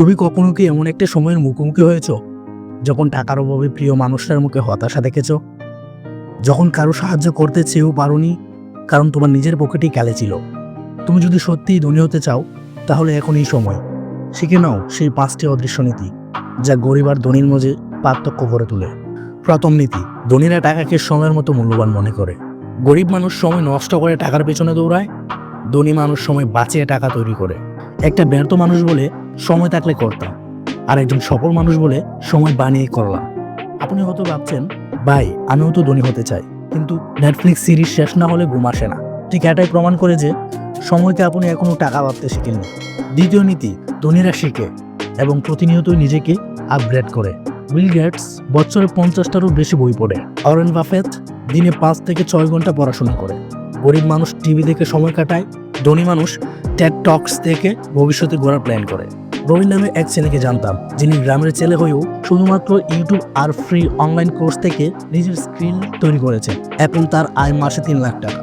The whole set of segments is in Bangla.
তুমি কখনো কি এমন একটা সময়ের মুখোমুখি হয়েছ? যখন টাকার অভাবে প্রিয় মানুষটার মুখে হতাশা দেখেছ? যখন কারও সাহায্য করতে চেয়েও পারোনি, কারণ তোমার নিজের পকেটেই কালে ছিল। তুমি যদি সত্যিই ধনী হতে চাও, তাহলে এখন এই সময়। শিখে নাও সেই পাঁচটি অদৃশ্য নীতি, যা গরিব আর ধনীর মধ্যে পার্থক্য করে তোলে। প্রথম নীতি, ধনীরা টাকাকে সময়ের মতো মূল্যবান মনে করে। গরিব মানুষ সময় নষ্ট করে টাকার পেছনে দৌড়ায়, ধনী মানুষ সময় বাঁচিয়ে টাকা তৈরি করে। একটা ব্যর্থ মানুষ বলে সময় থাকলে করতাম। আর একজন সফল মানুষ বলে সময় বানিয়ে করলাম আপনি হয়তো ভাবছেন, ভাই, আমিও তো ধনী হতে চাই। কিন্তু নেটফ্লিক্স সিরিজ শেষ না হলে ঘুম আসে না। ঠিক এটাই প্রমাণ করে যে সময়কে আপনি এখনও টাকা ভাবতে শিখেননি। দ্বিতীয় নীতি, ধনীরা শিখে এবং প্রতিনিয়তই নিজেকে আপগ্রেড করে। উইল গেটস বছরে পঞ্চাশটারও বেশি বই পড়ে। অরেন বাফেট দিনে পাঁচ থেকে ছয় ঘণ্টা পড়াশোনা করে। গরিব মানুষ টিভি দেখে সময় কাটায়, ধনী মানুষ টেড টক্স থেকে ভবিষ্যতে গড়ার প্ল্যান করে। রবিন নামে এক ছেলেকে জানতাম, যিনি গ্রামের ছেলে হয়েও শুধুমাত্র ইউটিউব আর ফ্রি অনলাইন কোর্স থেকে নিজের স্কিল তৈরি করেছে এখন তার আয় মাসে তিন লাখ টাকা।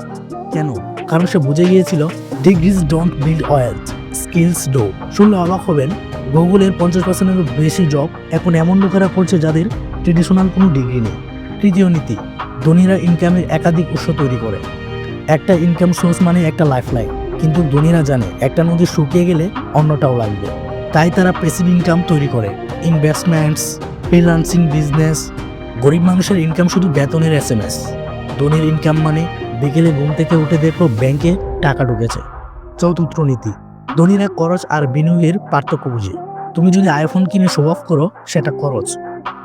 কেন? কারণ সে বুঝে গিয়েছিল degrees don't build oil skills do শুনলে অবাক হবেন, গুগলের পঞ্চাশ পার্সেন্টেরও বেশি জব এখন এমন লোকেরা করছে যাদের ট্রেডিশনাল কোনো ডিগ্রি নেই। তৃতীয় নীতি, ধনীরা ইনকামের একাধিক উৎস তৈরি করে। একটা ইনকাম সোর্স মানে একটা লাইফ লাইন কিন্তু ধনীরা জানে একটা নদী শুকিয়ে গেলে অন্যটাও লাগবে। তাই তারা প্যাসিভ ইনকাম তৈরি করে। ইনভেস্টমেন্টস ফ্রিলান্সিং বিজনেস গরিব মানুষের ইনকাম শুধু বেতনের এস এম এস ধনীর ইনকাম মানে বিকেলে ঘুম থেকে উঠে দেখো ব্যাংকে টাকা ঢুকেছে। চতুর্থ নীতি, ধনীরা খরচ আর বিনিয়োগের পার্থক্য বুঝে। তুমি যদি আইফোন কিনে শো অফ করো, সেটা খরচ।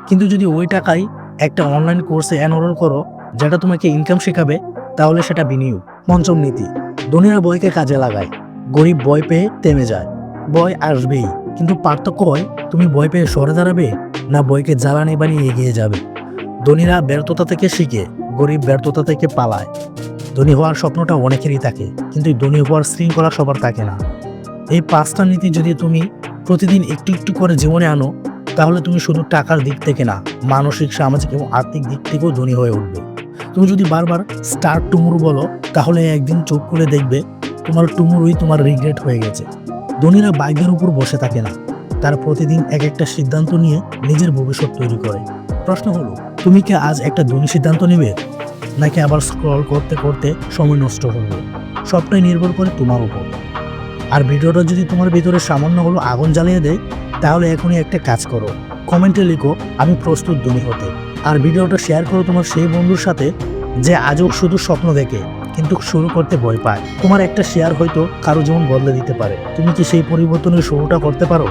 কিন্তু যদি ওই টাকায় একটা অনলাইন কোর্সে এনরোল করো, যেটা তোমাকে ইনকাম শেখাবে, তাহলে সেটা বিনিয়োগ। পঞ্চম নীতি, ধনীরা বইকে কাজে লাগায়। গরিব বই পেয়ে থেমে যায়। বয় আসবেই। কিন্তু পার্থক্য হয় তুমি বই পেয়ে সরে দাঁড়াবে না বইকে জ্বালানি বানিয়ে এগিয়ে যাবে? ধনীরা ব্যর্থতা থেকে শিখে, গরিব ব্যর্থতা থেকে পালায়। ধনী হওয়ার স্বপ্নটা অনেকেরই থাকে, কিন্তু ধনী হওয়ার শৃঙ্খলা সবার থাকে না। এই পাঁচটা নীতি যদি তুমি প্রতিদিন একটু একটু করে জীবনে আনো, তাহলে তুমি শুধু টাকার দিক থেকে না, মানসিক, সামাজিক এবং আর্থিক দিক থেকেও ধনী হয়ে উঠবে। তুমি যদি বারবার স্টার টুমুর বলো, তাহলে একদিন চোখ খুলে দেখবে তোমার টুমুরই তোমার রিগ্রেট হয়ে গেছে। ধনীরা বাইকের উপর বসে থাকে না। তারা প্রতিদিন এক একটা সিদ্ধান্ত নিয়ে নিজের ভবিষ্যৎ তৈরি করে। প্রশ্ন হলো, তুমি কি আজ একটা ধনী সিদ্ধান্ত নেবে? নাকি আবার স্ক্রল করতে করতে সময় নষ্ট করবে সবটাই নির্ভর করে তোমার উপর। আর ভিডিওটা যদি তোমার ভিতরে সামান্য হলো আগুন জ্বালিয়ে দেয়, তাহলে এখনই একটা কাজ করো। কমেন্টে লিখো, আমি প্রস্তুত ধনী হতে। আর ভিডিওটা শেয়ার করো তোমার সেই বন্ধুর সাথে, যে আজও শুধু স্বপ্ন দেখে। কিন্তু শুরু করতে ভয় পায়। তোমার একটা শেয়ার হয়তো কারও জীবন বদলে দিতে পারে। তুমি কি সেই পরিবর্তনের শুরুটা করতে পারো?